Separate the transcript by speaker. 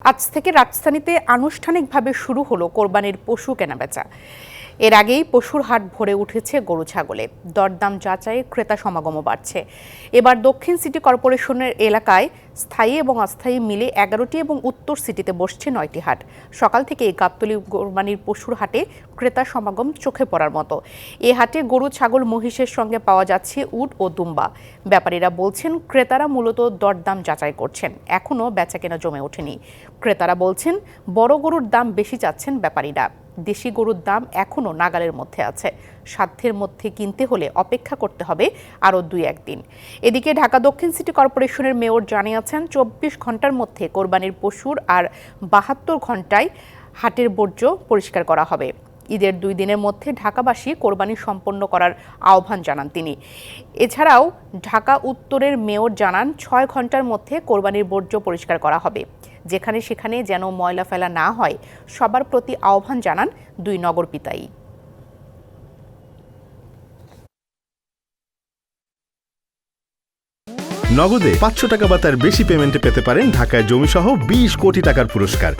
Speaker 1: আজ থেকে রাজধানীতে আনুষ্ঠানিকভাবে শুরু হলো কোরবানির পশু কেনাবেচা। এর আগেই পশুর হাট ভরে উঠেছে গরু ছাগলে। দরদাম যাচাইয়ে ক্রেতা সমাগমও বাড়ছে। এবার দক্ষিণ সিটি কর্পোরেশনের এলাকায় স্থায়ী এবং অস্থায়ী মিলে এগারোটি এবং উত্তর সিটিতে বসছে নয়টি হাট। সকাল থেকে এই গাবতলী কোরবানির পশুর হাটে ক্রেতা সমাগম চোখে পড়ার মতো। এ হাটে গরু, ছাগল, মহিষের সঙ্গে পাওয়া যাচ্ছে উট ও দুম্বা। ব্যাপারীরা বলছেন, ক্রেতারা মূলত দরদাম যাচাই করছেন। এখনও বেচাকেনা জমে ওঠেনি। ক্রেতারা বলছেন, বড় গরুর দাম বেশি চাচ্ছেন ব্যাপারীরা। দেশি গরুর দাম এখনও নাগালের মধ্যে আছে। সাধ্যের মধ্যে কিনতে হলে অপেক্ষা করতে হবে আরও দুই একদিন। এদিকে ঢাকা দক্ষিণ সিটি কর্পোরেশনের মেয়র জানিয়েছেন, চব্বিশ ঘণ্টার মধ্যে কোরবানির পশুর আর বাহাত্তর ঘন্টায় হাটের বর্জ্য পরিষ্কার করা হবে। ঈদের দুই দিনের মধ্যে ঢাকাবাসী কোরবানি সম্পন্ন করার আহ্বান জানান তিনি। এছাড়াও ঢাকা উত্তরের মেয়র জানান, ছয় ঘণ্টার মধ্যে কোরবানির বর্জ্য পরিষ্কার করা হবে। যেখানে সেখানে যেন ময়লা ফেলা না হয়, সবার প্রতি আহ্বান জানান দুই নগর পিতাই।
Speaker 2: নগদে পাঁচশো টাকা বা তার বেশি পেমেন্টে পেতে পারেন ঢাকায় জমিসহ বিশ কোটি টাকার পুরস্কার।